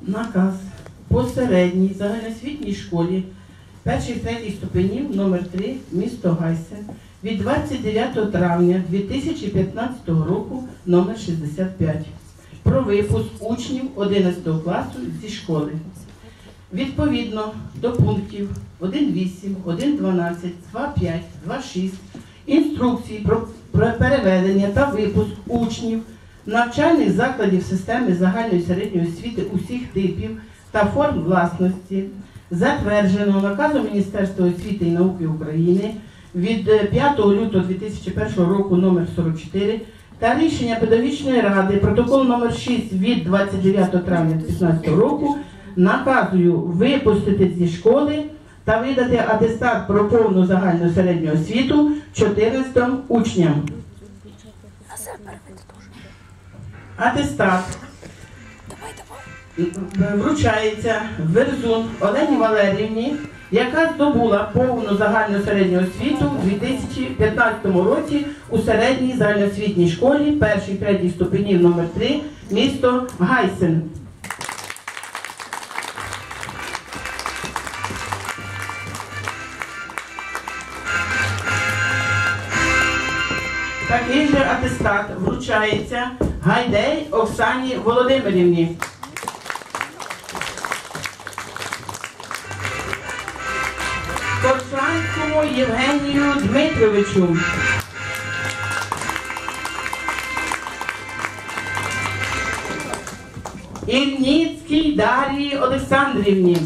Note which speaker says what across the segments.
Speaker 1: Наказ. По середній загальноосвітній школі перших третій ступенів номер 3 місто Гайсен від 29 травня 2015 року номер 65 про випуск учнів 11 класу зі школи. Відповідно до пунктів 1.8, 1.12, 2.5, 2.6 інструкції про, переведення та випуск учнів навчальних закладів системи загальної середньої освіти усіх типів та форм власності, затвердженого наказом Міністерства освіти і науки України від е, 5 лютого 2001 року номер 44 та рішення педагогічної ради протокол номер 6 від 29 травня 2015 року наказую випустити зі школи та видати атестат про повну загальну середню освіту 14 учням. Атестат вручається Верзун Олені Валерівні, яка здобула повну загальну середню освіту у 2015 році у середній загальноосвітній школі перший третій ступенів номер 3 місто Гайсен. Такий же атестат вручається Гайдей Оксані Володимирівні. Євгенію Дмитровичу. Ільніцькій Дар'ї Олександрівні.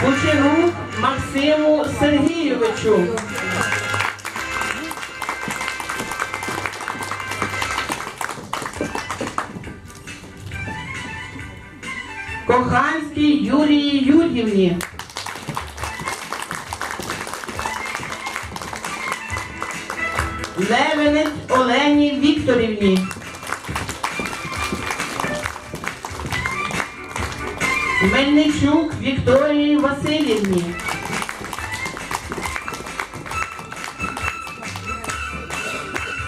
Speaker 1: Кучерук Максиму Сергійовичу. Коханській Юрії Юр'ївні. Левенець Олені Вікторівні. Мельничук Вікторії Васильівні.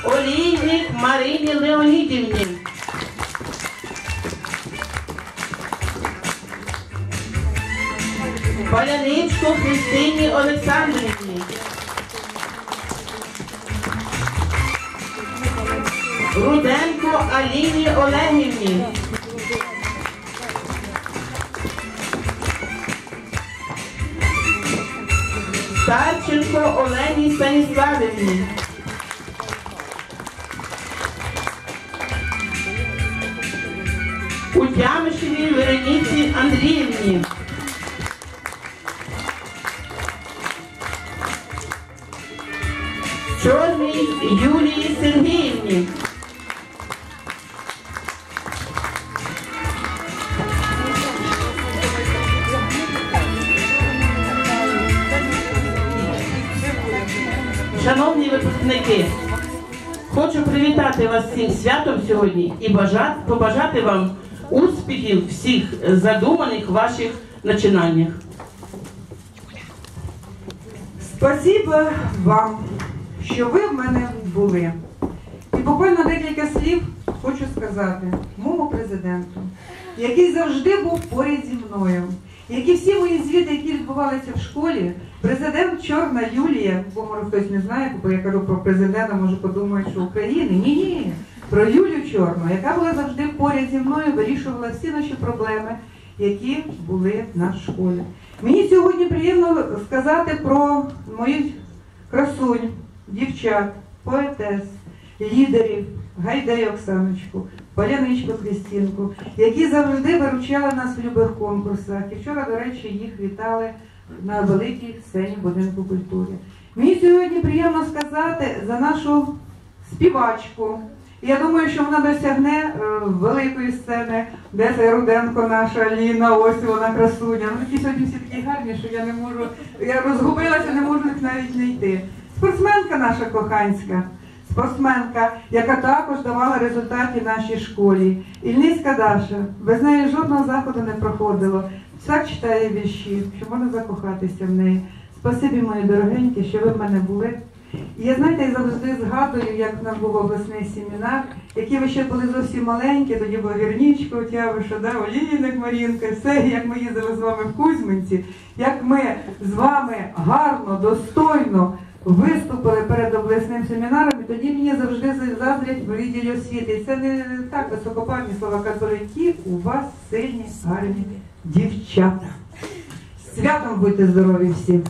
Speaker 1: Олійник Марині Леонідівні. Паляничко Христині Олександрівні. Руденко Аліні Олегівні. Старченко Олені Станіславівні. Утямишевій Вероніці Андріївні. Юлії Сергіївні. Шановні випускники, хочу привітати вас всім святом сьогодні і бажати, побажати вам успіхів всіх задуманих ваших начинаннях.
Speaker 2: Спасибо вам, що ви в мене були. І буквально декілька слів хочу сказати моєму президенту, який завжди був поряд зі мною. Як і всі мої звіти, які відбувалися в школі, президент Чорна Юлія, бо може хтось не знає, бо я кажу про президента, може подумають, що України. Ні, ні. Про Юлю Чорну, яка була завжди поряд зі мною, вирішувала всі наші проблеми, які були в нас школі. Мені сьогодні приємно сказати про моїх красунь, дівчат, поетес, лідерів, Гайдай Оксаночку, Поляничку Христинку, які завжди виручали нас в любих конкурсах. І вчора, до речі, їх вітали на великій сцені будинку культури. Мені сьогодні приємно сказати за нашу співачку. Я думаю, що вона досягне е, великої сцени, де це Руденко наша Ліна, ось вона красуня. Ну ті сьогодні всі такі гарні, що я не можу, я розгубилася, не можу їх навіть знайти. Спортсменка наша коханська, спортсменка, яка також давала результати нашій школі. Ільницька Даша, без неї жодного заходу не проходило. Так читає вірші, що можна закохатися в неї. Спасибі, мої дорогенькі, що ви в мене були. І я знаєте, я завжди згадую, як в нас був обласний семінар, які ви ще були зовсім маленькі, тоді була Вірнічка, Отявиша, да, Олійник Марінка, все, як ми їздили з вами в Кузьминці, як ми з вами гарно, достойно виступили перед обласним семінаром, і тоді мені завжди заздрять в відділі освіти. І це не так високопарні слова казали, які у вас сильні, гарні дівчата. Святом будьте здорові всі!